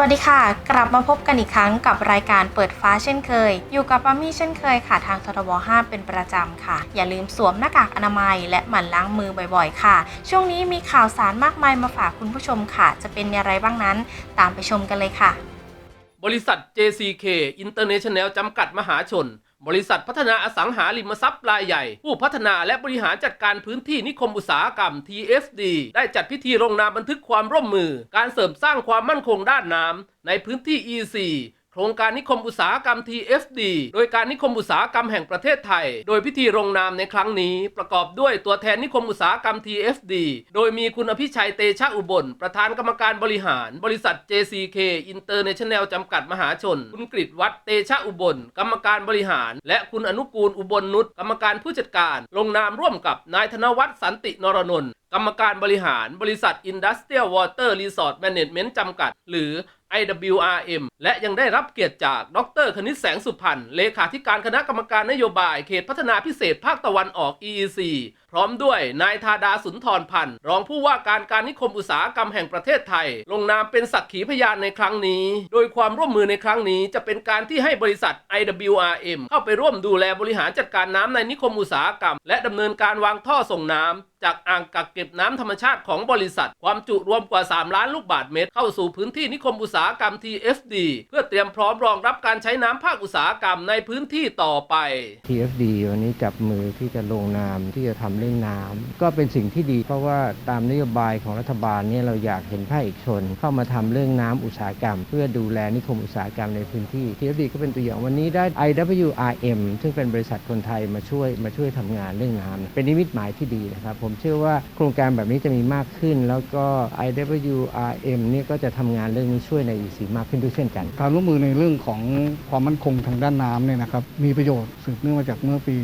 วัสดีค่ะ กลับมาพบกันอีกครั้งกับรายการเปิดฟ้าเช่นเคย อยู่กับปามี่เช่นเคยค่ะ ทางททบ5เป็นประจำค่ะ อย่าลืมสวมหน้ากากอนามัย และหมั่นล้างมือบ่อยๆ ค่ะ ช่วงนี้มีข่าวสารมากมายมาฝากคุณผู้ชมค่ะ จะเป็นอะไรบ้างนั้น ตามไปชมกันเลยค่ะ บริษัท JCK International จำกัดมหาชน บริษัทพัฒนาอสังหาริมทรัพย์รายใหญ่ ผู้พัฒนาและบริหารจัดการพื้นที่นิคมอุตสาหกรรม TFD ได้จัดพิธีลงนามบันทึกความร่วมมือ การเสริมสร้างความมั่นคงด้านน้ำในพื้นที่ EC ครงการนิคมอุตสาหกรรม TFD โดยการนิคมอุตสาหกรรมแห่งประเทศไทย โดยพิธีลงนามในครั้งนี้ ประกอบด้วยตัวแทนนิคมอุตสาหกรรม TFD โดยมีคุณอภิชัยเตชะอุบล ประธานกรรมการบริหาร บริษัท JCK International จำกัดมหาชน คุณกฤษวัฒเตชะอุบล กรรมการบริหาร และคุณอนุกูลอุบลนุชกรรมการผู้จัดการ ลงนามร่วมกับนายธนวัฒน์สันตินรนนท์กรรมการบริหาร บริษัท Industrial Water Resort Management จำกัด หรือ IWRM และยังได้รับเกียรติจาก ดรคณิตแสงสุพรรณเลขาธิการคณะกรรมการนโยบายเขตพัฒนาพิเศษภาคตะวันออก EEC พร้อมด้วยนายธาดาสุนทรพันธ์รองผู้ว่าการการนิคมอุตสาหกรรมแห่งประเทศไทย ลงนามเป็นสักขีพยานในครั้งนี้ โดยความร่วมมือในครั้งนี้จะเป็นการที่ให้บริษัท IWRM เข้าไปร่วมดูแลบริหารจัดการน้ำในนิคมอุตสาหกรรม และดำเนินการวางท่อส่งน้ำจากอ่างกักเก็บน้ำธรรมชาติของบริษัท ความจุรวมกว่า 3 ล้านลูกบาศก์เมตร เข้าสู่พื้นที่นิคมอุตสาหกรรม TFD เพื่อเตรียมพร้อมรองรับการใช้น้ำภาคอุตสาหกรรมในพื้นที่ต่อไป TFD วันนี้จับมือที่จะลงนามที่จะทำเรื่องน้ำก็เป็นสิ่งที่ดี เพราะว่าตามนโยบายของรัฐบาลเนี่ยเราอยากเห็นภาคเอกชน เข้ามาทำเรื่องน้ำอุตสาหกรรม เพื่อดูแลนิคมอุตสาหกรรมในพื้นที่ TFD ก็เป็นตัวอย่างวันนี้ได้ IWRM ซึ่งเป็นบริษัทคนไทยมาช่วยมาช่วยทำงานเรื่องน้ำเป็นนิมิตหมายที่ดีนะครับ ผมเชื่อว่าโครงการแบบนี้จะมีมากขึ้น แล้วก็ IWRM เนี่ยก็จะทำงานเรื่องนี้ช่วยใน EC มากขึ้นด้วยเช่นกัน การร่วมมือในเรื่องของความมั่นคงทางด้านน้ำเนี่ยนะครับมีประโยชน์สืบเนื่องมาจากเมื่อปี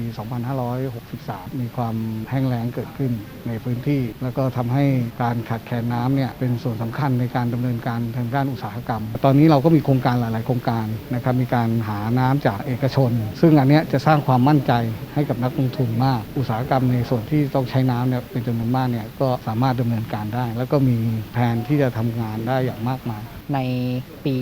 2563 มีความแห้งแล้งเกิดขึ้นในพื้นที่ แล้วก็ทำให้การขาดแคลนน้ำเนี่ยเป็นส่วนสำคัญในการดำเนินการทางด้านอุตสาหกรรม ตอนนี้เราก็มีโครงการหลาย ๆ โครงการนะครับมีการหาน้ำจากเอกชน ซึ่งอันนี้จะสร้างความมั่นใจให้กับนักลงทุนมาก อุตสาหกรรมในส่วนที่ต้องใช้น้ำเนี่ยเป็นจำนวนมากเนี่ยก็สามารถดำเนินการได้ แล้วก็มีแผนที่จะทำงานได้อย่างมากมายในปี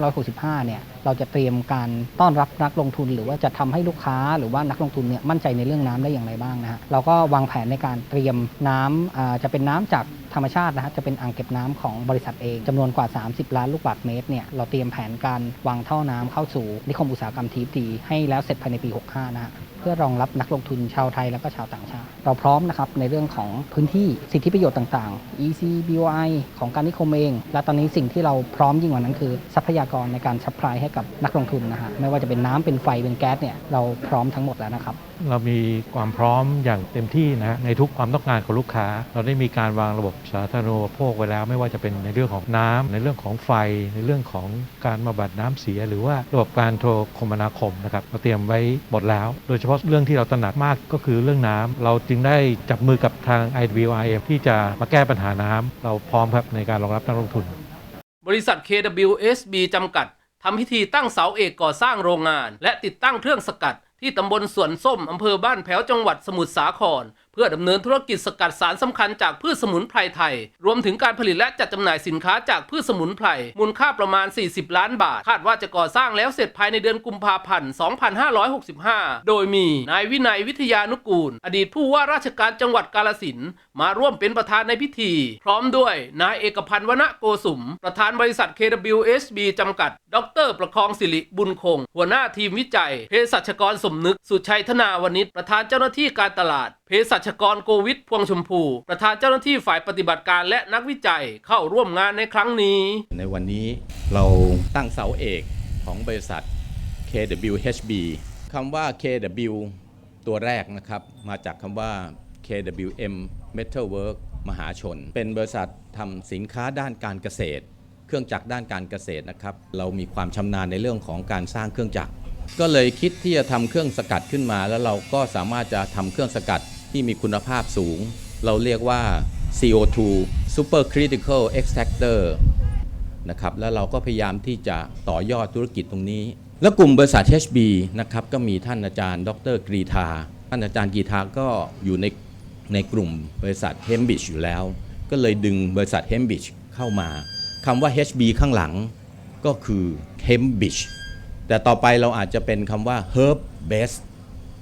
2565 เนี่ย เราจะเตรียมการต้อนรับนักลงทุน หรือว่าจะทำให้ลูกค้าหรือว่านักลงทุนเนี่ยมั่นใจในเรื่องน้ำได้อย่างไรบ้างนะฮะ เราก็วางแผนในการเตรียมน้ำอ่าจะเป็นน้ำจากธรรมชาตินะฮะจะเป็นอ่างเก็บน้ำของบริษัทเองจำนวนกว่า 30 ล้านลูกบาศก์เมตรเนี่ยเราเตรียมแผนการวางท่อน้ำเข้าสู่นิคมอุตสาหกรรมทีฟดีให้แล้วเสร็จภายในปี 65 นะฮะ เพื่อรองรับนักลงทุนชาวไทยและก็ชาวต่างชาติ เราพร้อมนะครับในเรื่องของพื้นที่สิทธิประโยชน์ต่างๆ EC BOI ของการนิคมเอง และตอนนี้สิ่งที่เราพร้อมยิ่งกว่านั้นคือ ทรัพยากรในการซัพพลายให้กับนักลงทุนนะฮะไม่ว่าจะเป็นน้ำเป็นไฟเป็นแก๊สเนี่ยเราพร้อมทั้งหมดแล้วนะครับ เรามีความพร้อมอย่างเต็มที่นะในทุกความต้องการของลูกค้า เราได้มีการวางระบบสาธารณูปโภคไว้แล้ว ไม่ว่าจะเป็นในเรื่องของน้ำในเรื่องของไฟ ในเรื่องของการมาบัดน้ำเสีย หรือว่าระบบการโทรคมนาคมนะครับเราเตรียมไว้หมดแล้ว โดยเฉพาะเรื่องที่เราตระหนักมากก็คือเรื่องน้ำเราจึงได้จับมือกับทาง IWIM ที่จะมาแก้ปัญหาน้ำเราพร้อมครับในการรองรับนักลงทุน บริษัท KWSB จำกัดทำพิธีตั้งเสาเอกก่อสร้างโรงงาน และติดตั้งเครื่องสกัด ที่ตำบลสวนส้มอำเภอบ้านแพ้วจังหวัดสมุทรสาครเพื่อดำเนินธุรกิจสกัดสารสำคัญจากพืชสมุนไพรไทย รวมถึงการผลิตและจัดจำหน่ายสินค้าจากพืชสมุนไพรมูลค่าประมาณ 40 ล้านบาท คาดว่าจะก่อสร้างแล้วเสร็จภายในเดือนกุมภาพันธ์ 2565 โดยมีนายวินัยวิทยานุกูล อดีตผู้ว่าราชการจังหวัดกาลสินมาร่วมเป็นประธานในพิธี พร้อมด้วยนายเอกพันธ์วณโกสุม ประธานบริษัท KWSB จำกัด ดร ประคองสิริบุญคง หัวหน้าทีมวิจัยเภสัชกรสมนึก สุชัยธนาวนิชประธานเจ้าหน้าที่การตลาด เภสัชกรโกวิทพวงชมพู ประธานเจ้าหน้าที่ฝ่ายปฏิบัติการและนักวิจัยเข้าร่วมงานในครั้งนี้ ในวันนี้เราตั้งเสาเอกของบริษัท KWHB คำว่า KW ตัวแรกนะครับ มาจากคำว่า KWM Metalwork มหาชน เป็นบริษัททำสินค้าด้านการเกษตร เครื่องจักรด้านการเกษตรนะครับ เรามีความชำนาญในเรื่องของการสร้างเครื่องจักร ก็เลยคิดที่จะทำเครื่องสกัดขึ้นมา แล้วเราก็สามารถจะทำเครื่องสกัด ที่มีคุณภาพสูง เราเรียกว่า CO2 super critical extractor นะครับแล้วเราก็พยายามที่จะต่อยอดธุรกิจตรงนี้ แล้วกลุ่มบริษัท HB นะครับก็มีท่านอาจารย์ ดรกรีธาท่านอาจารย์กรีธาก็อยู่ในในกลุ่มบริษัท h e m b i c h อยู่แล้ว ก็เลยดึงบริษัท h e m b i c h เข้ามาคำว่า HB ข้างหลังก็คือ h e m b i c h แต่ต่อไปเราอาจจะเป็นคำว่า herb base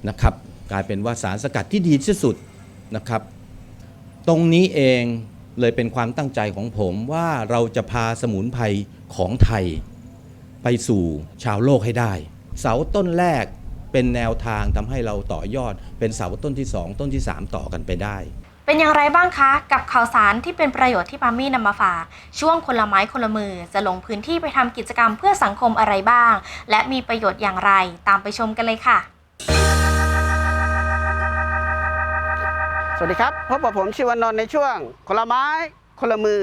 นะครับ กลายเป็นว่าสารสกัดที่ดีที่สุดนะครับ ตรงนี้เองเลยเป็นความตั้งใจของผมว่าเราจะพาสมุนไพรของไทย ไปสู่ชาวโลกให้ได้ เสาต้นแรกเป็นแนวทางทำให้เราต่อยอด เป็นเสาต้นที่ 2 ต้นที่ 3 ต่อกันไปได้ เป็นอย่างไรบ้างคะ กับข่าวสารที่เป็นประโยชน์ที่ปามี่นำมาฝาก ช่วงคนละไม้คนละมือจะลงพื้นที่ไปทำกิจกรรมเพื่อสังคมอะไรบ้าง และมีประโยชน์อย่างไรตามไปชมกันเลยค่ะ สวัสดีครับพบกับผมชิวานนท์ในช่วงคนละไม้คนละมือ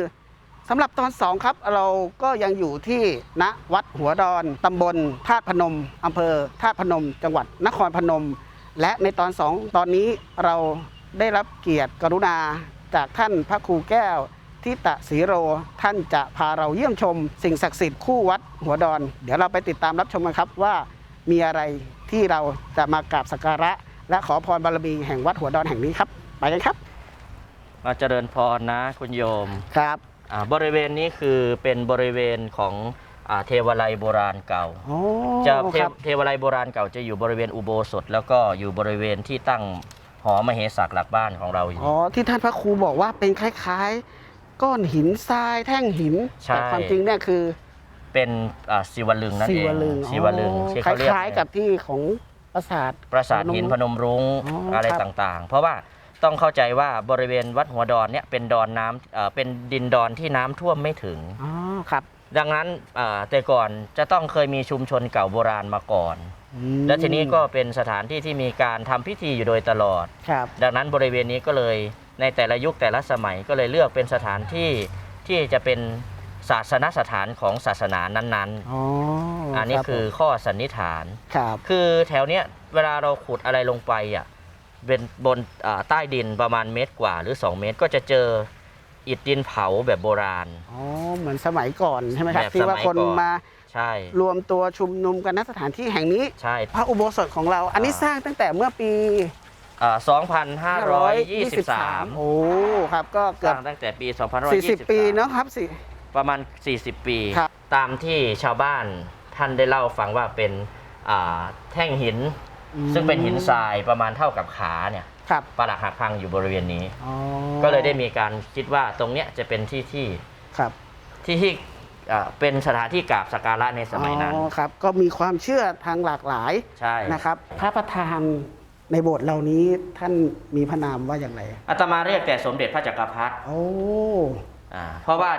สำหรับตอนสองครับ เราก็ยังอยู่ที่ณวัดหัวดอนตำบลธาตุพนมอำเภอธาตุพนม จังหวัดนครพนม และในตอนสองตอนนี้เราได้รับเกียรติกรุณาจากท่านพระครูแก้วทิตะศรีโรท่านจะพาเราเยี่ยมชม สิ่งศักดิ์สิทธิ์คู่วัดหัวดอน เดี๋ยวเราไปติดตามรับชมกันครับว่ามีอะไรที่เราจะมากราบสักการะ และขอพรบารมีแห่งวัดหัวดอนแห่งนี้ครับ ไปกันครับ มาเจริญพรนะคุณโยมครับอ่าบริเวณนี้คือเป็นบริเวณของอาเทวาลัยโบราณเก่าโอ้จะเทครับเทวาลัยโบราณเก่าจะอยู่บริเวณอุโบสถ แล้วก็อยู่บริเวณที่ตั้งหอมเหสักหลักบ้านของเราอยู่อ๋อที่ท่านพระครูบอกว่าเป็นคล้ายๆ ก้อนหินทรายแท่งหินใช่แต่ความจริงเนี่ยคือ เป็นอ่าศิวลึงนั่นศิเองวลึงศิวลึงอ๋อที่คเขาเรียกล้ายๆกับที่ของปราสาทปราสาทหินพนมรุ้งอ๋อออะไรครับต่างๆ เพราะว่า ต้องเข้าใจว่าบริเวณวัดหัวดอนเนี่ยเป็นดอนน้ำเอ่อเป็นดินดอนที่น้ำท่วมไม่ถึง อ๋อครับดังนั้นอ่าแต่ก่อนจะต้องเคยมีชุมชนเก่าโบราณมาก่อน อืมและทีนี้ก็เป็นสถานที่ที่มีการทำพิธีอยู่โดยตลอด ครับดังนั้นบริเวณนี้ก็เลยในแต่ละยุคแต่ละสมัยก็เลยเลือกเป็นสถานที่ที่จะเป็นศาสนสถานของศาสนานั้นอ๋อๆ อัอันนี้คือข้อสันนิษฐาน ครับคือแถวเนี้ยเวลาเราขุดอะไรลงไปอะ เป็นบนอ่าใต้ดินประมาณเมตรกว่าหรือ 2 เมตรก็จะเจออิฐดินเผาแบบโบราณ อ๋อ เหมือนสมัยก่อนใช่ไหมครับ แบบที่ว่าสมัยคนก่อน มาใช่ รวมตัวชุมนุมกันณสถานที่แห่งนี้ ใช่พระอุโบสถของเรา อันนี้อ่าสร้างตั้งแต่เมื่อปีอ่า2523 โอ้ครับ ก็สเกือบร้างตั้งแต่ปี40ปีเนาะครับสิ ประมาณ 40 ปี ครับ ตามที่ชาวบ้านท่านได้เล่าฟังว่าเป็นอ่าแท่งหิน ซึ่งเป็นหินทรายประมาณเท่ากับขาเนี่ยครับปรักหักพังอยู่บริเวณนี้ อ๋อก็เลยได้มีการคิดว่าตรงเนี้ยจะเป็นที่ที่ครับที่ที่อ่าเป็นสถานที่กราบสักการะในสมัยนั้น อ๋อครับ ก็มีความเชื่อทางหลากหลายใช่ นะครับ พระประธานในโบสถ์เหล่านี้ท่านมีพระนามว่าอย่างไรอาตมาเรียกแต่สมเด็จพระจักรพรรดิโอ้อ่าเพราะว่า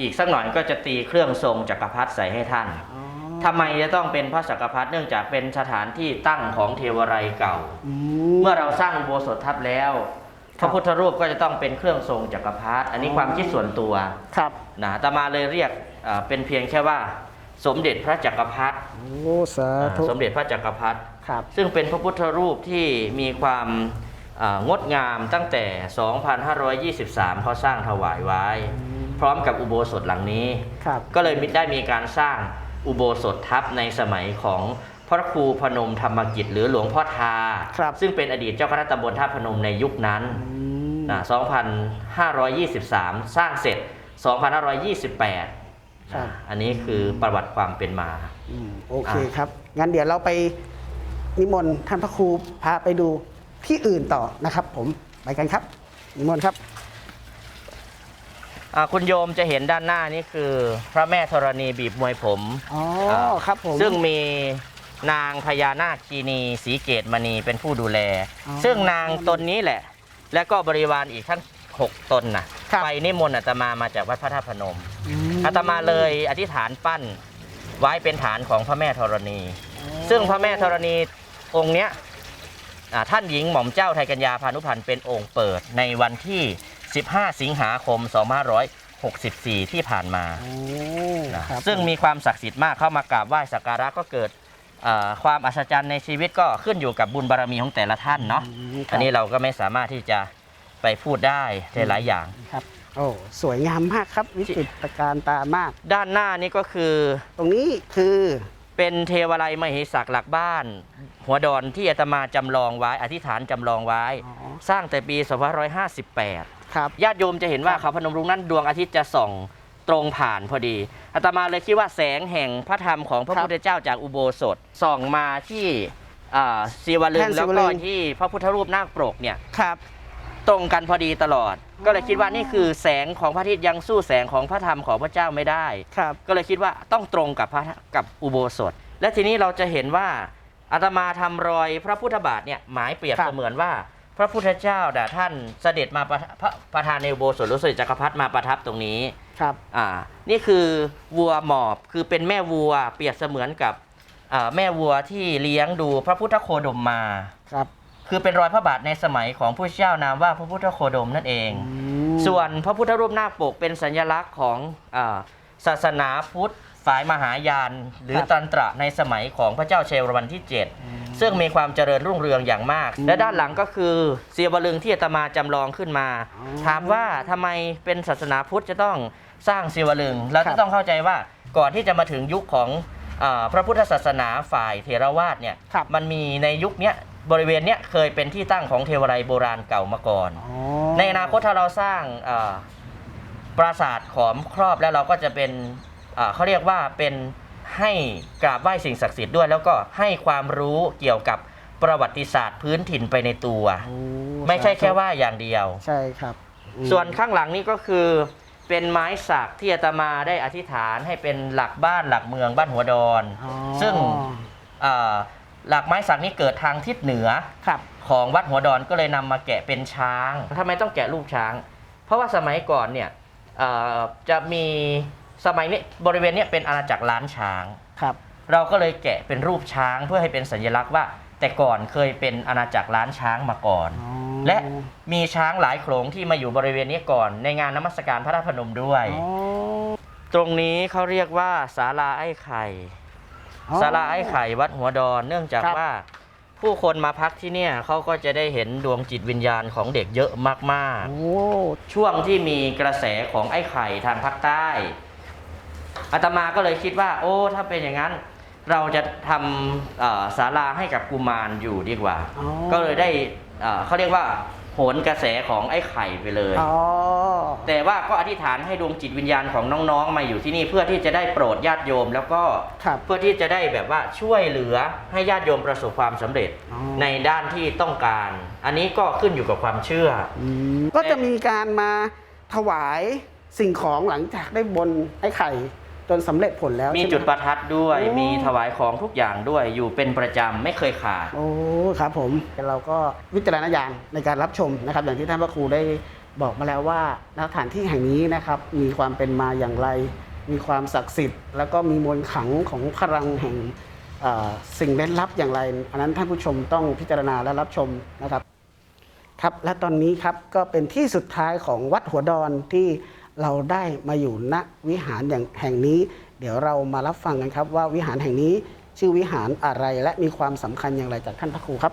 อีกสักหน่อยก็จะตีเครื่องทรงจักรพรรดิใส่ให้ท่าน อ๋อ ทำไมจะต้องเป็นพระจักรพรรดิเนื่องจากเป็นสถานที่ตั้งของเทวไรยเก่า อืเมื่อเราสร้างอุโบสถทับแล้ว พระพุทธรูปก็จะต้องเป็นเครื่องทรงจักรพรรดิอันนี้ความคิดส่วนตัวครับนะอาตมาเลยเรียกอ่าเป็นเพียงแค่ว่า สมเด็จพระจักรพรรดิโอ้สาธุสมเด็จพระจักรพรรดิ ครับ ซึ่งเป็นพระพุทธรูปที่มีความอ่างดงามตั้งแต่ 2523 เขาสร้างถวายไว้ พร้อมกับอุโบสถหลังนี้ ครับ ก็เลยมีได้มีการสร้าง อุโบสถทับในสมัยของพระครูพนมธรรมกิจ หรือหลวงพ่อทา ครับ ซึ่งเป็นอดีตเจ้าคณะตำบลท่าพนมในยุคนั้นอืมนะ2523 สร้างเสร็จ 2528ครับ นะอันนี้คือประวัติความเป็นมา อืมโอเคครับ งั้นเดี๋ยวเราไปนิมนต์ท่านพระครูพาไปดูที่อื่นต่อนะครับ ผมไปกันครับ นิมนต์ครับอ่า คุณโยมจะเห็นด้านหน้านี่คือ พระแม่ธรณีบีบมวยผมอ๋ออ่าครับผมซึ่งมีนางพญานาคคีนีสีเกตมณีเป็นผู้ดูแลอ๋อซึ่งนางตนนี้แหละ และก็บริวารอีกทั้ง6ตนน่ะครับไปนิมนต์อาตมามาจากวัดพระธาตุพนมมอาตมาเลยอธิษฐานปั้นไว้เป็นฐานของพระแม่ธรณี ซึ่งพระแม่ธรณีองค์เนี้ยอ่าท่านหญิงหม่อมเจ้าไทยกัญญาพานุพันธ์เป็นองค์เปิดในวันที่ 15 สิงหาคม 2564 ที่ผ่านมาโอ้นะครับซึ่งมีความศักดิ์สิทธิ์มากเข้ามากราบไหว้สักการะก็เกิดเอ่อความอัศจรรย์ในชีวิตก็ขึ้นอยู่กับบุญบารมีของแต่ละท่านเนาะอืมครับอันนี้เราก็ไม่สามารถที่จะไปพูดได้หลายๆอย่างครับโอ้สวยงามมากครับ วิจิตรการตามาก ด้านหน้านี่ก็คือ ตรงนี้คือเป็นเทวาลัยมเหสักหลักบ้าน หัวดอนที่อาตมาจำลองไว้ อธิษฐานจำลองไว้อ๋อสร้างแต่ปี 2558 ครับญาติโยมจะเห็นว่าเขาพนมรุ้งนั้นดวงอาทิตย์จะส่องตรงผ่านพอดีอาตมาเลยคิดว่าแสงแห่งพระธรรมของพระครับพุทธเจ้าจากอุโบสถส่องมาที่อ่าศิวลึแท่งนศิแล้ววลึก็งที่พระพุทธรูปนาคปรกเนี่ยครับตรงกันพอดีตลอด ก็เลยคิดว่านี่คือแสงของพระอาทิตย์ยังสู้แสงของพระธรรมของพระเจ้าไม่ได้ครับก็เลยคิดว่าต้องตรงกับพระกับอุโบสถ และทีนี้เราจะเห็นว่าอาตมาทำรอยพระพุทธบาทเนี่ยหมายเปรียบครับเสมือนว่า พระพุทธเจ้าน่ะท่านเสด็จมาประพระประธานในอุโบสถหรือเสด็จจักรพรรดิมาประทับตรงนี้ครับ อ่า นี่คือวัวหมอบคือเป็นแม่วัวเปรียบเสมือนกับอ่าแม่วัวที่เลี้ยงดูพระพุทธโคดมมา ครับ คือเป็นรอยพระบาทในสมัยของผู้เจ้านามว่าพระพุทธโคดมนั่นเองอืมส่วนพระพุทธรูปนาคปกเป็นสัญลักษณ์ของอาศาสนาพุทธฝ่ายมหายาน หรือครับ ตันตระในสมัยของพระเจ้าเชวรวันที่7 ซึ่งมีความเจริญรุ่งเรืองอย่างมาก และด้านหลังก็คือเสียวลึงที่อาตมาจำลองขึ้นมาอ๋อถามว่าทำไมเป็นศาสนาพุทธจะต้องสร้างเสียวลึง เราครัจะบต้องเข้าใจว่าก่อนที่จะมาถึงยุคของอาพระพุทธศาสนาฝ่ายเทรวาสเนี่ยครับ มันมีในยุคเนี้ยบริเวณเนี้ยเคยเป็นที่ตั้งของเทวไรโบราณเก่ามาก่อน อ๋อ ในอนาคตถ้าเราสร้างเอ่อปราสาทขอมครอบแล้วเราก็จะเป็นเอ่อเขาเรียกว่าเป็น ให้กราบไหว้สิ่งศักดิ์สิทธิ์ด้วย แล้วก็ให้ความรู้เกี่ยวกับประวัติศาสตร์พื้นถิ่นไปในตัว โอ้ไม่ใช่แค่ว่าอย่างเดียว ใช่ครับอืมส่วนข้างหลังนี่ก็คือเป็นไม้สักที่อาตมาได้อธิษฐานให้เป็นหลักบ้านหลักเมืองบ้านหัวดอน อ๋อซึ่ง เอ่อหลักไม้สักนี้เกิดทางทิศเหนือ ครับ ของวัดหัวดอนก็เลยนำมาแกะเป็นช้างทำไมต้องแกะรูปช้าง เพราะว่าสมัยก่อนเนี่ยเอ่อจะมี สมัยนี้บริเวณเนี้ยเป็นอาณาจักรล้านช้าง ครับ เราก็เลยแกะเป็นรูปช้างเพื่อให้เป็นสัญลักษณ์ว่า แต่ก่อนเคยเป็นอาณาจักรล้านช้างมาก่อนอ๋อและมีช้างหลายโขลงที่มาอยู่บริเวณนี้ก่อน ในงานนมัสการพระธาตุพนมด้วยอ๋อตรงนี้เขาเรียกว่าศาลาไอ้ไข่อ๋อศาลาไอ้ไข่วัดหัวดอนเนื่องจากครับ ว่า ผู้คนมาพักที่เนี่ยเขาก็จะได้เห็นดวงจิตวิญญาณของเด็กเยอะมากโอ้ ๆ ช่วงที่มีกระแสของไอ้ไข่ทางภาคใต้ อาตมาก็เลยคิดว่า โอ้ ถ้าเป็นอย่างนั้น เราจะทำเอ่อศาลาให้กับกุมารอยู่ดีกว่าอ๋อก็เลยได้เอ่อเขาเรียกว่าโหนกระแสของไอ้ไข่ไปเลยอ๋อแต่ว่าก็อธิษฐานให้ดวงจิตวิญญาณของน้องๆ มาอยู่ที่นี่เพื่อที่จะได้โปรดญาติโยม แล้วก็ครับเพื่อที่จะได้แบบว่าช่วยเหลือให้ญาติโยมประสบความสำเร็จอ๋อในด้านที่ต้องการ อันนี้ก็ขึ้นอยู่กับความเชื่ออืมก็จะมีการมาถวายสิ่งของหลังจากได้บนไอ้ไข่ จนสำเร็จผลแล้วมีใช่ไหจุดประทัดด้วยโอ้มีถวายของทุกอย่างด้วยอยู่เป็นประจำไม่เคยขาดโอ้ครับผมเราก็วิจารณญาณในการรับชมนะครับ อย่างที่ท่านพระครูได้บอกมาแล้วว่าสถานที่แห่งนี้นะครับมีความเป็นมาอย่างไร มีความศักดิ์สิทธิ์ แล้วก็มีมวลขลังของพลังแห่งเอ่อสิ่งเล่นลับอย่างไร อันนั้นท่านผู้ชมต้องพิจารณาและรับชมนะครับครับและตอนนี้ครับก็เป็นที่สุดท้ายของวัดหัวดอนที่ เราได้มาอยู่ณวิหารอย่างแห่งนี้ เดี๋ยวเรามารับฟังกันครับ ว่าวิหารแห่งนี้ชื่อวิหารอะไรและมีความสำคัญอย่างไรจากท่านพระครูครับ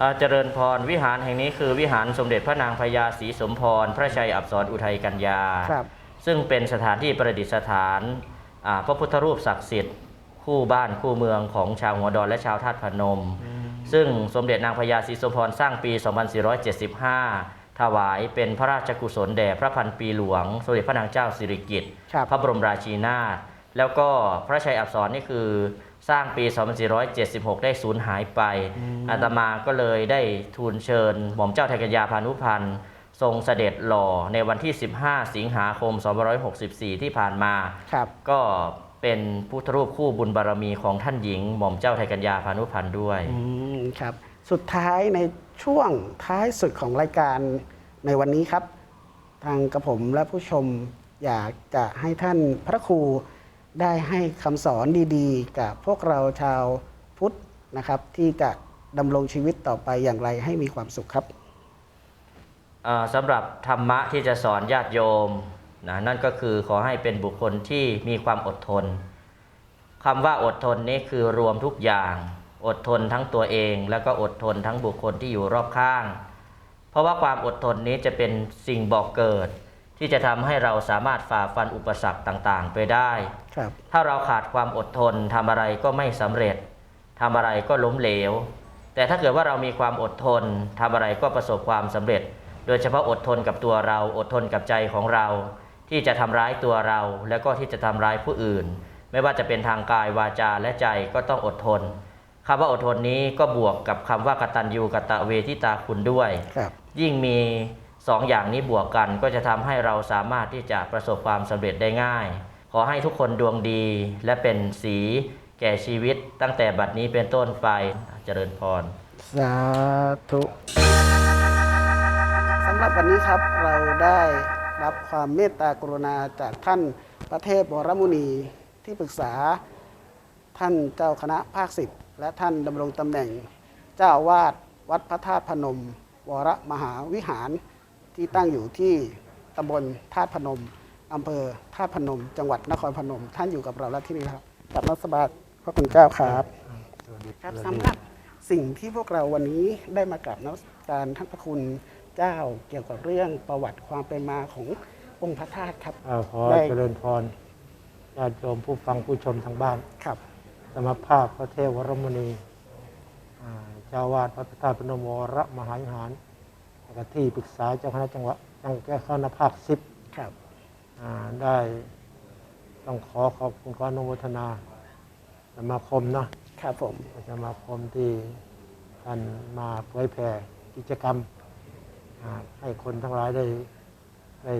อ่าเจริญพรวิหารแห่งนี้คือวิหารสมเด็จพระนางพญาศรีสมพร พระชัยอับสรอุทัยกัญญาครับซึ่งเป็นสถานที่ประดิษฐานอ่าพระพุทธรูปศักดิ์สิทธิ์คู่บ้านคู่เมืองของชาวหัวดอนและชาวธาตุพนม ซึ่งสมเด็จนางพญาศรีสมพรสร้างปี 2475 ถวายเป็นพระราชกุศลแด่พระพันปีหลวง สมเด็จพระนางเจ้าสิริกิติ์ครับพระบรมราชินาถแล้วก็พระชัยอับสรนี่คือสร้างปี 2476 ได้สูญหายไป อาตมาก็เลยได้ทูลเชิญ หม่อมเจ้าไทยกัญญาพานุพันธ์ทรงเสด็จหล่อในวันที่ 15 สิงหาคม 2564 ที่ผ่านมาครับก็เป็นพุทธรูปคู่บุญบารมีของท่านหญิง หม่อมเจ้าไทยกัญญาพานุพันธ์ด้วยอืมครับ สุดท้ายใน ช่วงท้ายสุดของรายการในวันนี้ครับ ทางกระผมและผู้ชมอยากจะให้ท่านพระครูได้ให้คำสอนดีๆ กับพวกเราชาวพุทธนะครับ ที่จะดำรงชีวิตต่อไปอย่างไรให้มีความสุขครับสำหรับธรรมะที่จะสอนญาติโยมนะนั่นก็คือขอให้เป็นบุคคลที่มีความอดทนคำว่าอดทนนี้คือรวมทุกอย่าง อดทนทั้งตัวเอง แล้วก็อดทนทั้งบุคคลที่อยู่รอบข้าง เพราะว่าความอดทนนี้จะเป็นสิ่งบอกเกิด ที่จะทำให้เราสามารถฝ่าฟันอุปสรรคต่างๆ ไปได้ครับถ้าเราขาดความอดทนทำอะไรก็ไม่สำเร็จทำอะไรก็ล้มเหลว แต่ถ้าเกิดว่าเรามีความอดทนทำอะไรก็ประสบความสำเร็จ โดยเฉพาะอดทนกับตัวเราอดทนกับใจของเรา ที่จะทำร้ายตัวเรา และก็ที่จะทำร้ายผู้อื่น ไม่ว่าจะเป็นทางกายวาจาและใจก็ต้องอดทน คำว่าอดทนนี้ก็บวกกับคำว่ากตัญญูกตเวทิตาคุณด้วย ครับยิ่งมีสองอย่างนี้บวกกันก็จะทำให้เราสามารถที่จะประสบความสำเร็จได้ง่าย ขอให้ทุกคนดวงดี และเป็นสีแก่ชีวิตตั้งแต่บัดนี้เป็นต้นไปเจริญพร สาธุสำหรับวันนี้ครับเราได้รับความเมตตากรุณาจากท่านพระเทพวรมุนีที่ปรึกษา ท่านเจ้าคณะภาคสิบ และท่านดำรงตำแหน่ง เจ้าอาวาสวัดพระธาตุพนม วรมหาวิหารที่ตั้งอยู่ที่ตำบลธาตุพนมอำเภอธาตุพนม จังหวัดนครพนม ท่านอยู่กับเราแล้วที่นี่ครับกับนักสบาสพระคุณเจ้าครับครับสำหรับสิ่งที่พวกเราวันนี้ได้มากราบนมัสการท่านพระคุณเจ้าเกี่ยวกับเรื่องประวัติความเป็นมาขององค์พระธาตุครับอ่าขอได้เจริญพรญาติโยมผู้ฟังผู้ชมทางบ้าน ครับ สมภาพพระเทพวรมุนีอ่าเจ้าวาดวัดพระธาตุพนมวรมหาวิหารแล้วก็ที่ปรึกษาเจ้าคณะจังหวัดจังแก้คณะภาคสิบครับอ่าได้ต้องขอขอบคุณขออนุโมทนาสมาคมเนาะครับผมสมาคมที่ท่านมาเผยแผ่กิจกรรมอ่าให้คนทั้งหลายได้ได้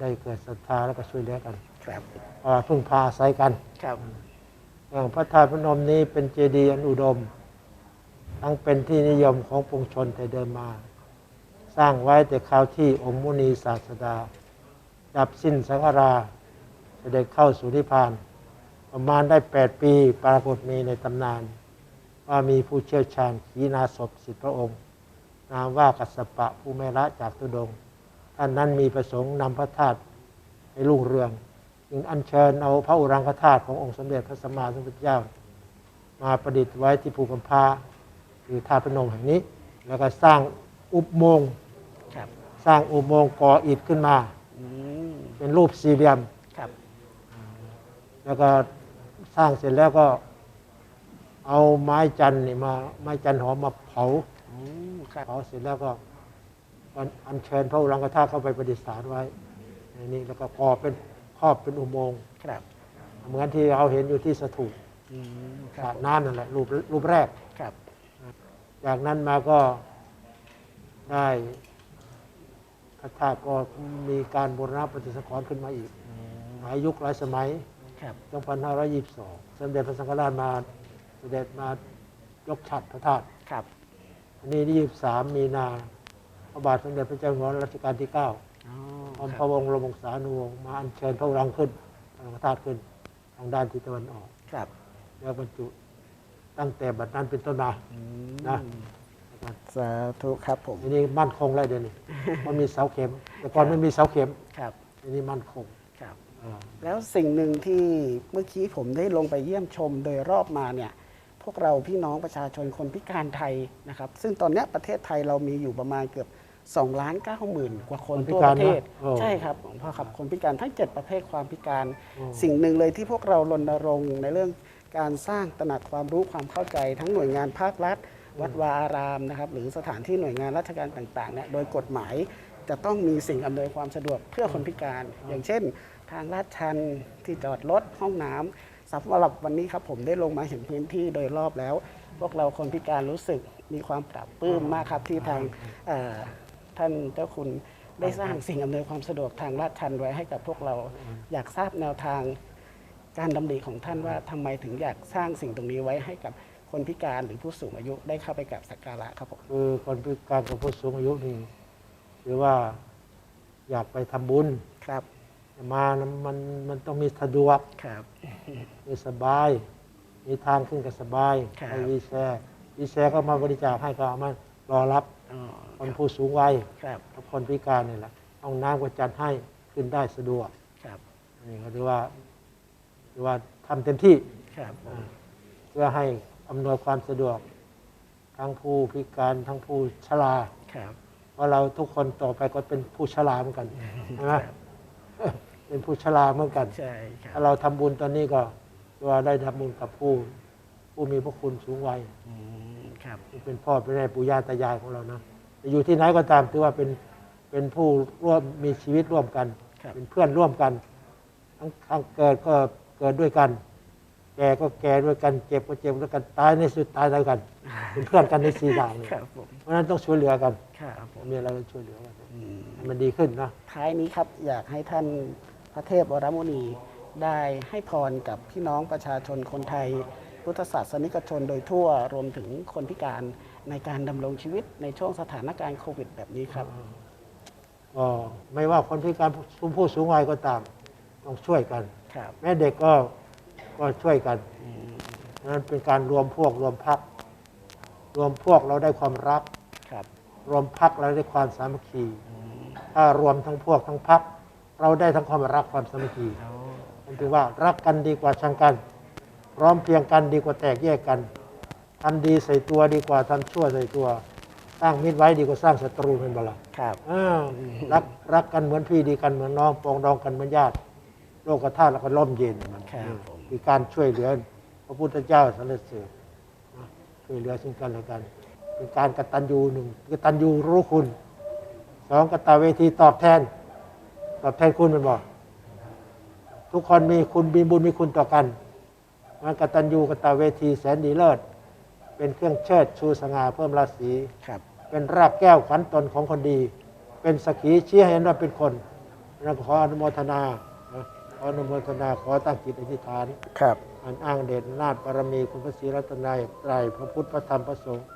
ได้เกิดศรัทธาแล้วก็ช่วยเหลือกัน ครับอ่าพึ่งพาอาศัยกันครับอย่าง พระธาตุพนมนี้เป็นเจดีย์อันอุดม ทั้งเป็นที่นิยมของปวงชนแต่เดิมมา สร้างไว้แต่คราวที่องค์มุนีศาสดา ดับสิ้นสังฆราเสด็จเข้าสู่นิพพาน ประมาณได้ 8 ปีปรากฏมีในตำนาน ว่ามีผู้เชี่ยวชาญขีณาศพสิทธิพระองค์ นามว่ากัสปะผู้ไม่ละจากตุดง ท่านนั้นมีประสงค์นำพระธาตุให้รุ่งเรือง จึงอัญเชิญเอาพระอุรังคธาตุขององค์สมเด็จพระสัมมาสัมพุทธเจ้า มาประดิษฐ์ไว้ที่ภูกำพร้าคือธาตุพนมแห่งนี้ แล้วก็สร้างอุโมงค์ครับสร้างอุโมงค์ก่ออิฐขึ้นมาอืมเป็นรูปสี่เหลี่ยมครับแล้วก็สร้างเสร็จแล้วก็เอาไม้จันทร์นี่มาไม้จันทร์หอมมาเผาอืมครับเผาเสร็จแล้วก็อัญเชิญพระอุรังคธาตุเข้าไปประดิษฐานไว้ในนี้แล้วก็ก่อเป็น ครอบเป็นอุโมงค์ครับเหมือนที่เราเห็นอยู่ที่สถูปอืมคสรัระบน้ำนั่นแหละรูปรูปแรก ครับจากนั้นมาก็ได้พระธาตุก็มีการบูรณะปฏิสังขรณ์ขึ้นมาอีกหลายยุคหลายสมัย ครับ2522 สมเด็จพระสังฆราชมาเสด็จมายกฉัดพระธาตุครับอันนี้ 23 มีนาพระบาทสมเด็จพระเจ้าอยู่หัวรัชกาลที่ 9 อ๋อพร้ อมคพรับระวงศ์รมวงศานุวงศ์มาอัญเชิญพระอุรังขึ้นพระธาตุขึ้นทางด้านทิศตะวันออกครับแล้วบรรจุตั้งแต่บัดนั้นเป็นต้นมาอืมนะสาธุครับผมทีนี้มั่นคงแล้วเดี๋ยวนี้มันมีเสาเข็ม แต่ก่อนไม่มีเสาเข็มครับทีนี้มั่นคงครับอ่าแล้วสิ่งหนึ่งที่เมื่อกี้ผมได้ลงไปเยี่ยมชมโดยรอบมาเนี่ยพวกเราพี่น้องประชาชนคนพิการไทยนะครับ ซึ่งตอนเนี้ยประเทศไทยเรามีอยู่ประมาณเกือบ 2ล้าน9หมื่นกว่าคนทั่วประเทศใช่ครับหลวงพ่อครับคนพิการทั้ง 7 ประเภทความพิการสิ่งหนึ่งเลยที่พวกเรารณรงค์ในเรื่องการสร้างตระหนักความรู้ความเข้าใจทั้งหน่วยงานภาครัฐ วัดวาอารามนะครับหรือสถานที่หน่วยงานราชการต่างๆเนี่ยโดยกฎหมายจะต้องมีสิ่งอำนวยความสะดวกเพื่อคนพิการ อย่างเช่น ทางลาดชันที่จอดรถห้องน้ำสำหรับวันนี้ครับผมได้ลงมาเห็นพื้นที่โดยรอบแล้ว พวกเราคนพิการรู้สึกมีความปรับปลื้มมากครับที่ทางเอ่อ ท่านเจ้าคุณได้สร้างสิ่งอำนวยความสะดวกทางลาดชันไว้ให้กับพวกเรา อยากทราบแนวทางการดำริของท่านว่าทำไมถึงอยากสร้างสิ่งตรงนี้ไว้ให้กับคนพิการหรือผู้สูงอายุได้เข้าไปกราบสักการะครับผมคือคนพิการกับผู้สูงอายุนี่หรือว่าอยากไปทำบุญครับ มานะมันมันต้องมีสะดวกครับมีสบาย มีทางขึ้นก็สบายครับไอ้วีแชร์วีแชร์ก็มาบริจาคให้ก็เอามารอรับอ๋อ คนผู้สูงวัยครับกับคนพิการนี่แหละห้องน้ำก็จัดให้ขึ้นได้สะดวกครับอันนี่ก็ถือว่าถือว่าทำเต็มที่ครับผมเพื่อให้อำนวยความสะดวก ทั้งผู้พิการทั้งผู้ชราครับเพราะเราทุกคนต่อไปก็เป็นผู้ชราเหมือนกันใช่ไหมเป็นผู้ชราเหมือนกันใช่ครัถ้าบเราทำบุญตอนนี้ก็ว่าได้ทำบุญกับผู้ผู้มีพระคุณสูงวัยอืม ครับที่เป็นพ่อเป็นแม่ปู่ย่าตายายของเรานะจะอยู่ที่ไหนก็ตามถือว่าเป็นเป็นผู้ร่วมมีชีวิตร่วมกันครับเป็นเพื่อนร่วมกัน ทั้งทั้งเกิดก็เกิดด้วยกัน แก่ก็แก่ด้วยกัน เจ็บก็เจ็บด้วยกัน ตายในสุดตายด้วยกัน เป็นเพื่อนกันในสี่อย่างเลยครับผมเพราะฉะนั้นต้องช่วยเหลือกันครับผมมีอะไรก็ช่วยเหลือกันอืมให้มันดีขึ้นนะท้ายนี้ครับอยากให้ท่านพระเทพวรมุนีได้ให้พรกับพี่น้องประชาชนคนไทย พุทธศาสนิกชนโดยทั่วรวมถึงคนพิการในการดำรงชีวิตในช่วงสถานการณ์โควิด แบบนี้ครับก็ไม่ว่าคนพิการผู้ผู้สูงวัยก็ตามต้องช่วยกัน ครับ แม่เด็กก็ก็ช่วยกันนั้นเป็นการรวมพวกรวมพัก รวมพวกเราได้ความรัก ครับ รวมพักเราได้ความสามัคคีถ้ารวมทั้งพวกทั้งพัก เราได้ทั้งความรักความสามัคคีมันถือว่ารักกันดีกว่าชังกัน พร้อมเพรียงกันดีกว่าแตกแยกกันทำดีใส่ตัวดีกว่าทำชั่วใส่ตัว สร้างมิตรไว้ดีกว่าสร้างศัตรูเป็นบลาครับอ่ารักรักกันเหมือนพี่ดีกันเหมือนน้องปรองดองกันเหมือนญาติ โลกธาตุแล้วก็ร่มเย็นมันครับผมคือการช่วยเหลือ พระพุทธเจ้าสรรเสริญนะช่วยเหลือซึ่งกันและกัน เป็นการกตัญญูหนึ่งกตัญญูรู้คุณสองกตเวทีตอบแทน ตอบแทนคุณมันบอกทุกคนมีคุณมีบุญมีคุณต่อกัน มันกตัญญูกตเวทีแสนดีเลิศ เป็นเครื่องเชิดชูสง่าเพิ่มราศีครับ เป็นรากแก้วขวัญตนของคนดี เป็นสกขีชี้ให้เห็นว่าเป็นคนเราขออนุโมทนานะขออนุโมทนาขอตั้งจิตอธิษฐานครับ อันอ้างเด่นนาถบารมีคุณพระศรีรัตนายไตรพระพุทธพระธรรมพระสงฆ์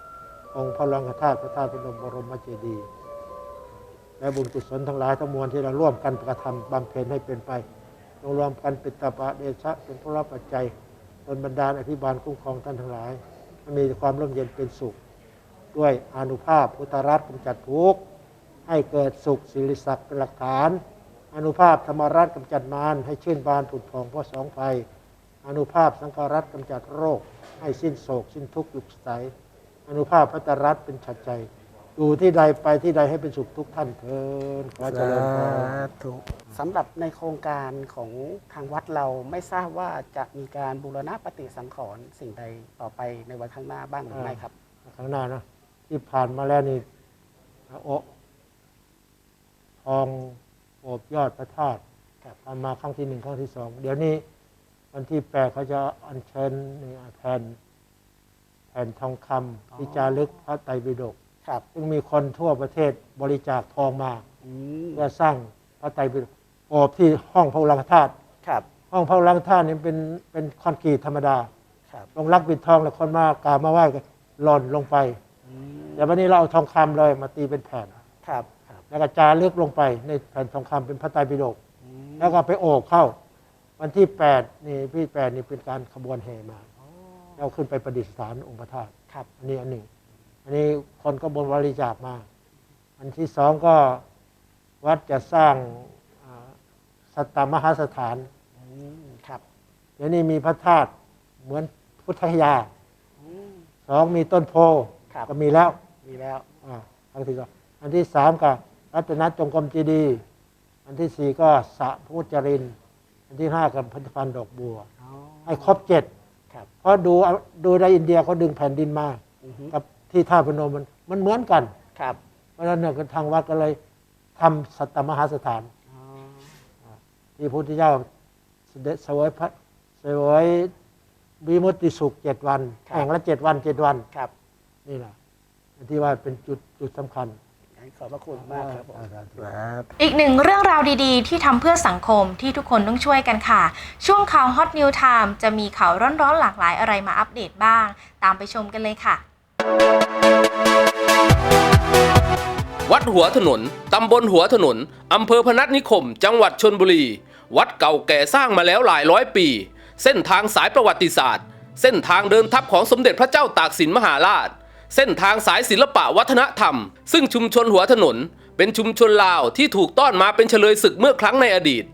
องค์พระรังคธาตุพระธาตุพนมบรมเจดีย์และบุญกุศลทั้งหลายทั้งมวลที่เราร่วมกันกระทำบำเพ็ญให้เป็นไปจงรวมกันเป็นตาปะเดชะเป็นพระรับปัจจัย ตนบรรดาลอภิบาลคุ้มครองท่านทั้งหลายมีความร่มเย็นเป็นสุข ด้วยอนุภาพพุทธรัตน์กำจัดทุกข์ให้เกิดสุขสิริศักดิ์เป็นหลักฐาน อนุภาพธรรมรัตน์กำจัดมารให้ชื่นบานผุดผ่องเพราะสองไฟอนุภาพสังฆรัตน์กำจัดโรค ให้สิ้นโศก สิ้นทุกข์หยุดใสอนุภาพพัตรัตน์เป็นฉัดใจ อยู่ที่ใดไปที่ใดให้เป็นสุขทุกท่านเถิดขอเจริญพร ธุสำหรับในโครงการของทางวัดเราไม่ทราบว่าจะมีการบูรณะปฏิสังขรณ์สิ่งใดต่อไปในวันข้างหน้าบ้างหรือไม่ครับ ข้างหน้านะที่ผ่านมาแล้วนี่โอะทองโอบยอดพระธาตุครับ ทำมาครั้งที่หนึ่งครั้งที่สองเดี๋ยวนี้ วันที่แปดเขาจะอัญเชิญนี่แผ่นแผ่นทองคำที่จารึกพระไตรปิฎก ครับซึ่งมีคนทั่วประเทศบริจาคทองมาอืมเพื่อสร้างพระไตรปิฎกโอบที่ห้องพระอุรังคธาตุครับห้องพระอุรังคธาตุนี่เป็นเป็นคอนกรีตธรรมดาครับลงรักปิดทองแล้วคนมากราบมาไหว้ก็หล่นลงไป อืมแต่วันนี้เราเอาทองคำเลยมาตีเป็นแผ่น ครับครับแล้วก็จารึกลงไปในแผ่นทองคำเป็นพระไตรปิฎกอืมแล้วก็ไปโอบเข้า วันที่แปดนี่พี่แปดนี่เป็นการขบวนแห่มาเราขึ้นไปประดิษฐานองค์พระธาตุครับอันนี้อันหนึ่ง อันนี้คนก็บนบริจาคมา อันที่สองก็วัดจะสร้างอ่าสัตตมหาสถานอืมครับเดี๋ยวนี้มีพระธาตุเหมือนพุทธคยาอืมสองมีต้นโพครับก็มีแล้วมีแล้วอ่าอันที่สองอันที่สามก็รัตนจงกรมเจีดีย์อันที่สี่ก็สระพุทธจรินทร์อันที่ห้ากับพันธพันธ์ดอกบัวอ๋อให้ครบเจ็ดครับเพราะดูเอาดูในอินเดียเขาดึงแผ่นดินมาอือฮึกับ ที่ท่าพนมมันมันเหมือนกันครับ เพราะฉะนั้นเนี่ยทางวัดก็เลยทำสัตตมหาสถานอ๋อที่พระพุทธเจ้าเสด็จเสวยพระเสวยวิมุตติสุขเจ็ดวันแห่งละเจ็ดวันเจ็ดวันครับ นี่แหละที่ว่าเป็นจุดจุดสำคัญขอบพระคุณมากครับผมครับอีกหนึ่งเรื่องราวดีๆ ที่ทำเพื่อสังคมที่ทุกคนต้องช่วยกันค่ะ ช่วงข่าว Hot New Time จะมีข่าวร้อนๆหลากหลายอะไรมาอัปเดตบ้าง ตามไปชมกันเลยค่ะ วัดหัวถนน ตำบลหัวถนน อำเภอพนัสนิคม จังหวัดชนบุรี วัดเก่าแก่สร้างมาแล้วหลายร้อยปี เส้นทางสายประวัติศาสตร์ เส้นทางเดินทัพของสมเด็จพระเจ้าตากสินมหาราช เส้นทางสายศิลปะวัฒนธรรม ซึ่งชุมชนหัวถนน เป็นชุมชนลาวที่ถูกต้อนมาเป็นเฉลยศึกเมื่อครั้งในอดีต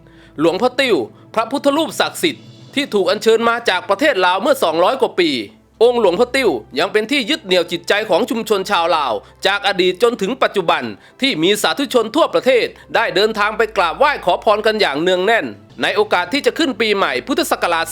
หลวงพ่อติ้ว พระพุทธรูปศักดิ์สิทธิ์ที่ถูกอัญเชิญมาจากประเทศลาวเมื่อ 200 กว่าปี องค์หลวงพ่อติ้วยังเป็นที่ยึดเหนี่ยวจิตใจของชุมชนชาวลาว จากอดีตจนถึงปัจจุบันที่มีสาธุชนทั่วประเทศ ได้เดินทางไปกราบไหว้ขอพรกันอย่างเนืองแน่น ในโอกาสที่จะขึ้นปีใหม่พุทธศักราช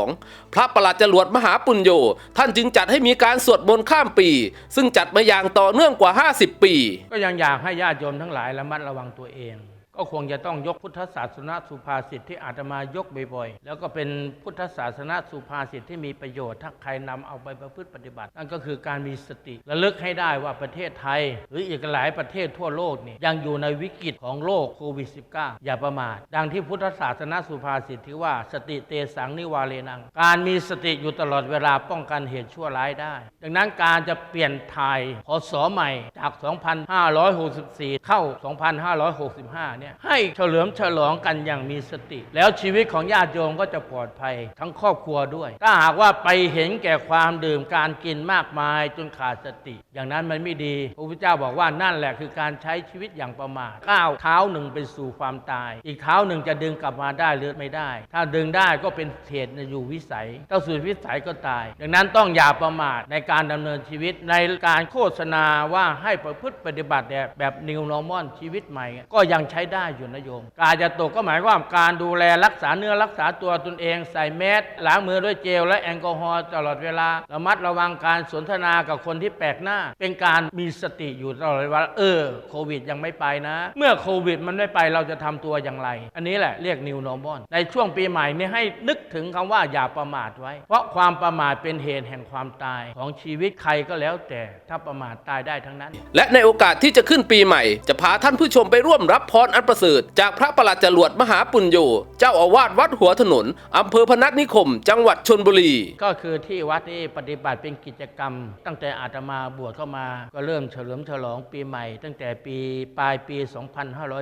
2562 พระประหลัดจรวดมหาปุญโญท่านจึงจัดให้มีการสวดมนต์ข้ามปี ซึ่งจัดมาอย่างต่อเนื่องกว่า 50 ปี ก็ยังอยากให้ญาติโยมทั้งหลายระมัดระวังตัวเอง ก็คงจะต้องยกพุทธศาสนาสุภาษิตที่อาตมายกบ่อยๆ แล้วก็เป็นพุทธศาสนาสุภาษิตที่มีประโยชน์ถ้าใครนำเอาไปประพฤติปฏิบัติ นั่นก็คือการมีสติระลึกให้ได้ว่าประเทศไทย หรืออีกหลายประเทศทั่วโลกนี่ยังอยู่ในวิกฤตของโรคโควิด -19 อย่าประมาทดังที่พุทธศาสนาสุภาษิตที่ว่าสติเตสังนิวาเรนัง การมีสติอยู่ตลอดเวลาป้องกันเหตุชั่วร้ายได้ ดังนั้นการจะเปลี่ยนไทยพศใหม่จาก 2564 เข้า 2565เนี่ยให้เฉลิมฉลองกันอย่างมีสติ แล้วชีวิตของญาติโยมก็จะปลอดภัยทั้งครอบครัวด้วย ถ้าหากว่าไปเห็นแก่ความดื่มการกินมากมายจนขาดสติ อย่างนั้นมันไม่ดีพระพุทธเจ้าบอกว่านั่นแหละคือการใช้ชีวิตอย่างประมาทก้าวเท้าหนึ่งไปสู่ความตาย อีกเท้าหนึ่งจะดึงกลับมาได้หรือไม่ได้ ถ้าดึงได้ก็เป็นเหตุอยู่วิสัยถ้าสุดวิสัยก็ตาย ดังนั้นต้องอย่าประมาทในการดำเนินชีวิตในการโฆษณาว่าให้ประพฤติปฏิบัติแบบแบบ new normal ชีวิตใหม่ ก็ยังใช้ได้อยู่นะโยม กาจะตกก็หมายความการดูแลรักษาเนื้อรักษาตัวตนเอง ใส่แมสล้างมือด้วยเจลและแอลกอฮอล์ตลอดเวลาระมัดระวังการสนทนากับคนที่แปลกหน้า เป็นการมีสติอยู่ตลอดเวลาเออโควิดยังไม่ไปนะ เมื่อโควิดมันไม่ไปเราจะทำตัวอย่างไร อันนี้แหละเรียก new normal ในช่วงปีใหม่นี้ให้นึกถึงคำว่าอย่าประมาทไว้ เพราะความประมาทเป็นเหตุแห่งความตายของชีวิตใครก็แล้วแต่ถ้าประมาทตายได้ทั้งนั้น และในโอกาสที่จะขึ้นปีใหม่ จะพาท่านผู้ชมไปร่วมรับพรอันประเสริฐจากพระประหลัดจรวดมหาปุญโญเจ้าอาวาสวัดหัวถนนอำเภอพนัสนิคม จังหวัดชนบุรี ก็คือที่วัดนี้ปฏิบัติเป็นกิจกรรม ตั้งแต่อาตมาบวชเข้ามา ก็เริ่มเฉลิมฉลองปีใหม่ ตั้งแต่ปีปลายปี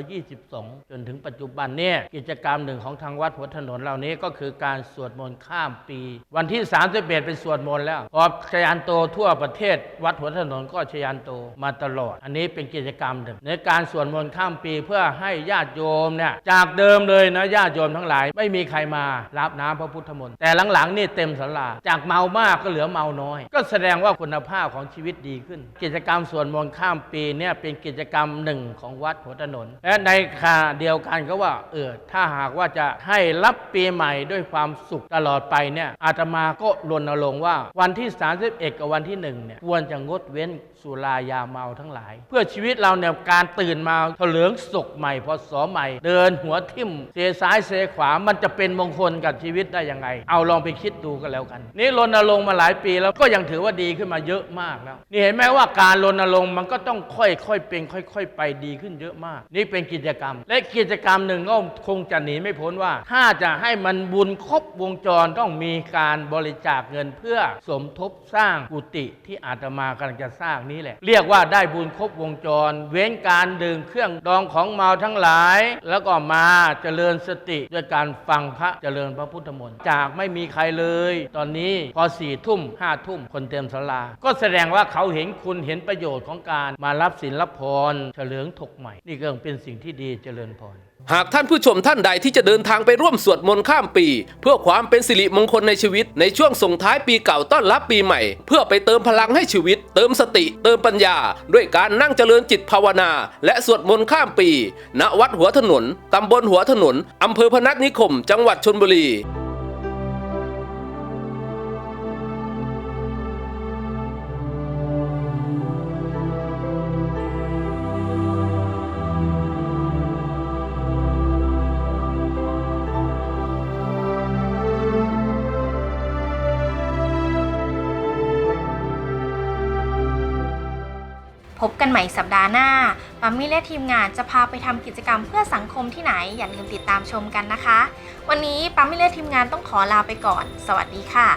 2522 จนถึงปัจจุบันเนี่ยกิจกรรมหนึ่งของทางวัดหัวถนนเหล่านี้ก็คือการสวดมนต์ข้ามปี วันที่ 31 เป็นสวดมนต์แล้วพอชยานโตทั่วประเทศ วัดหัวถนนก็ชยานโตมาตลอด อันนี้เป็นกิจกรรมหนึ่งในการสวดมนต์ข้ามปีเพื่อให้ให้ญาติโยมเนี่ยจากเดิมเลยนะญาติโยมทั้งหลาย ไม่มีใครมารับน้ำพระพุทธมนต์แต่หลังๆนี่เต็มศาลาจากเมามากก็เหลือเมาน้อย ก็แสดงว่าคุณภาพของชีวิตดีขึ้น กิจกรรมสวดมนต์ข้ามปีเนี่ยเป็นกิจกรรมหนึ่งของวัดหัวถนน และในขณะเดียวกันก็ว่าเออถ้าหากว่าจะให้รับปีใหม่ด้วยความสุขตลอดไปเนี่ยอาตมาก็รณรงค์ว่าวันที่ 31 กับวันที่1เนี่ยควรจะงดเว้นสุรายาเมาทั้งหลาย เพื่อชีวิตเราเนี่ยการตื่นมาเถลิงศกใหม่พอสอใหม่ เดินหัวทิ่มเซซ้ายเซขวามันจะเป็นมงคลกับชีวิตได้ยังไง เอาลองไปคิดดูกันแล้วกัน นี่รณรงค์มาหลายปีแล้วก็ยังถือว่าดีขึ้นมาเยอะมากแล้วนี่เห็นไหมว่าการรณรงค์มันก็ต้องค่อยๆเป็นค่อย ๆ ไปดีขึ้นเยอะมาก นี่เป็นกิจกรรม และกิจกรรมหนึ่งก็คงจะหนีไม่พ้นว่า ถ้าจะให้มันบุญครบวงจรต้องมีการบริจาคเงินเพื่อสมทบสร้างกุฏิที่อาตมากำลังจะสร้างนี้แหละ เรียกว่าได้บุญครบวงจร เว้นการดื่มเครื่องดองของเมาทั้งหลาย แล้วก็มาเจริญสติด้วยการฟังพระเจริญพระพุทธมนต์จากไม่มีใครเลย ตอนนี้พอสี่ทุ่มห้าทุ่มคนเต็มศาลา ก็แสดงว่าเขาเห็นคุณเห็นประโยชน์ของการมารับศีลรับพรเฉลิมถกใหม่ นี่ก็เป็นสิ่งที่ดีเจริญพรหากท่านผู้ชมท่านใดที่จะเดินทางไปร่วมสวดมนต์ข้ามปี เพื่อความเป็นสิริมงคลในชีวิต ในช่วงส่งท้ายปีเก่าต้อนรับปีใหม่ เพื่อไปเติมพลังให้ชีวิต เติมสติเติมปัญญาด้วยการนั่งเจริญจิตภาวนา และสวดมนต์ข้ามปี ณวัดหัวถนนตำบลหัวถนนอำเภอพนัสนิคม จังหวัดชนบุรี กันใหม่สัปดาห์หน้าปัมี่และทีมงานจะพาไปทำกิจกรรมเพื่อสังคมที่ไหน อย่าลืมติดตามชมกันนะคะ วันนี้ปัมมี่และทีมงานต้องขอลาไปก่อน สวัสดีค่ะ